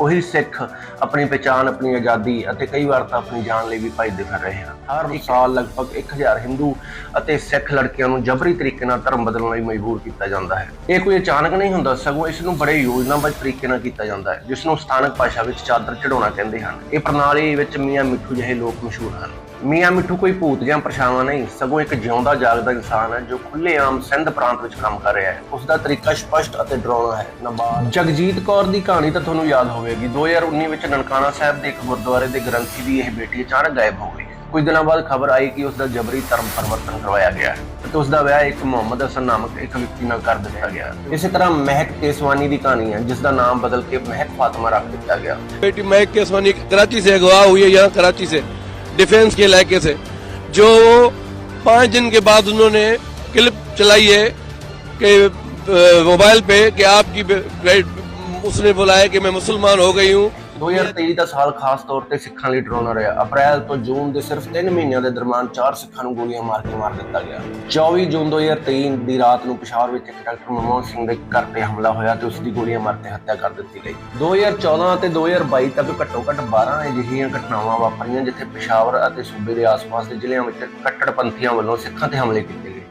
ਉਹੀ ਸਿੱਖ ਆਪਣੀ ਪਛਾਣ ਆਪਣੀ ਆਜ਼ਾਦੀ ਅਤੇ ਕਈ ਵਾਰ ਤਾਂ ਆਪਣੀ ਜਾਨ ਲਈ ਵੀ ਭੱਜਦੇ ਫਿਰ ਰਹੇ ਹਨ। ਹਰ ਸਾਲ ਲਗਭਗ 1000 ਹਿੰਦੂ ਅਤੇ ਸਿੱਖ ਲੜਕੀਆਂ ਨੂੰ ਜਬਰੀ ਤਰੀਕੇ ਨਾਲ ਧਰਮ ਬਦਲਣ ਲਈ ਮਜਬੂਰ ਕੀਤਾ ਜਾਂਦਾ ਹੈ। ਇਹ ਕੋਈ ਅਚਾਨਕ ਨਹੀਂ ਹੁੰਦਾ ਸਗੋਂ ਇਸ ਨੂੰ ਬੜੇ ਯੋਜਨਾਬੱਧ ਤਰੀਕੇ ਨਾਲ ਕੀਤਾ ਜਾਂਦਾ ਹੈ ਜਿਸ ਨੂੰ ਸਥਾਨਕ ਭਾਸ਼ਾ ਵਿੱਚ ਚਾਦਰ ਚੜਾਉਣਾ ਕਹਿੰਦੇ ਹਨ। ਇਹ ਪ੍ਰਣਾਲੀ ਵਿੱਚ ਮੀਆਂ ਮਿੱਠੂ ਜਿਹੇ ਲੋਕ ਮਸ਼ਹੂਰ ਹਨ। ਮੀਆਂ ਮਿੱਠੂ ਕੋਈ ਭੂਤ ਜਾਂ ਪਰਛਾਵਾਂ ਨਹੀਂ, ਸਗੋਂ ਇੱਕ ਜਿਉਂਦਾ ਜਾਗਦਾ ਇਨਸਾਨ ਹੈ ਜੋ ਖੁੱਲ੍ਹੇਆਮ ਸਿੰਧ ਪ੍ਰਾਂਤ ਵਿੱਚ ਕੰਮ ਕਰ ਰਿਹਾ ਹੈ। ਉਸ ਦਾ ਤਰੀਕਾ ਸਪਸ਼ਟ ਅਤੇ ਡਰਾਉਣਾ ਹੈ। ਨਬਾਲ। ਜਗਜੀਤ ਕੌਰ ਦੀ ਕਹਾਣੀ ਤਾਂ ਤੁਹਾਨੂੰ ਯਾਦ ਹੋਵੇਗੀ। 2019 ਵਿੱਚ ਨਨਕਾਣਾ ਸਾਹਿਬ ਦੇ ਇੱਕ ਗੁਰਦੁਆਰੇ ਦੇ ਗ੍ਰੰਥੀ ਦੀ ਇਹ ਬੇਟੀ ਅਚਾਨਕ ਗਾਇਬ ਹੋ ਗਈ। ਕੁਝ ਦਿਨਾਂ ਬਾਅਦ ਖਬਰ ਆਈ ਕਿ ਉਸ ਦਾ ਜਬਰੀ ਧਰਮ ਪਰਿਵਰਤਨ ਕਰਵਾਇਆ ਗਿਆ ਤੇ ਉਸ ਦਾ ਵਿਆਹ ਇੱਕ ਮੁਹੰਮਦ ਹਸਨ ਨਾਮਕ ਇੱਕ ਵਿਅਕਤੀ ਨਾਲ ਕਰ ਦਿੱਤਾ ਗਿਆ ਇਸੇ ਤਰ੍ਹਾਂ ਮਹਿਕ ਕੇਸਵਾਨੀ ਦੀ ਕਹਾਣੀ ਹੈ ਜਿਸ ਦਾ ਨਾਮ ਬਦਲ ਕੇ ਮਹਿਕ ਫਾਤਮਾ ਰੱਖ ਦਿੱਤਾ ਗਿਆ। ਬੇਟੀ ਮਹਿਕ ਕੇਸਵਾਨੀ ਕਰਾਚੀ ਸੇ ਅਗਵਾ ਹੋਈ ਹੈ ਜਾਂ ਕਰਾਚੀ ਸੇ। डिफेंस के इलाके से जो पाँच दिन के बाद उन्होंने क्लिप चलाई है कि अ, मोबाइल पे कि आपकी बे- बे- उसने बुलाया कि मैं मुसलमान हो गई हूँ 2023 ਦਾ ਸਾਲ ਖਾਸ ਤੌਰ ਤੇ ਸਿੱਖਾਂ ਲਈ ਡਰਾਉਣਾ ਰਿਹਾ। ਅਪ੍ਰੈਲ ਤੋਂ ਜੂਨ ਦੇ ਸਿਰਫ 3 ਮਹੀਨਿਆਂ ਦੇ ਦਰਮਿਆਨ ਚਾਰ ਸਿੱਖਾਂ ਨੂੰ ਗੋਲੀਆਂ ਮਾਰ ਕੇ ਮਾਰ ਦਿੱਤਾ ਗਿਆ। 24 ਜੂਨ 2023 ਦੀ ਰਾਤ ਨੂੰ ਪਿਸ਼ਾਵਰ ਵਿੱਚ ਇੱਕ ਡਾਕਟਰ ਮਨਮੋਹਨ ਸਿੰਘ ਦੇ ਘਰ ਤੇ ਹਮਲਾ ਹੋਇਆ ਤੇ ਉਸ ਦੀ ਗੋਲੀਆਂ ਮਾਰ ਕੇ ਹੱਤਿਆ ਕਰ ਦਿੱਤੀ ਗਈ। 2014 ਅਤੇ 2022 ਤੱਕ ਘੱਟੋ ਘੱਟ 12 ਅਜਿਹੀਆਂ ਘਟਨਾਵਾਂ ਵਾਪਰੀਆਂ ਜਿੱਥੇ ਪਿਸ਼ਾਵਰ ਅਤੇ ਸੂਬੇ ਦੇ ਆਸ-ਪਾਸ ਦੇ ਜ਼ਿਲ੍ਹਿਆਂ ਵਿੱਚ ਕੱਟੜਪੰਥੀਆਂ ਵੱਲੋਂ ਸਿੱਖਾਂ ਤੇ ਹਮਲੇ ਕੀਤੇ ਗਏ।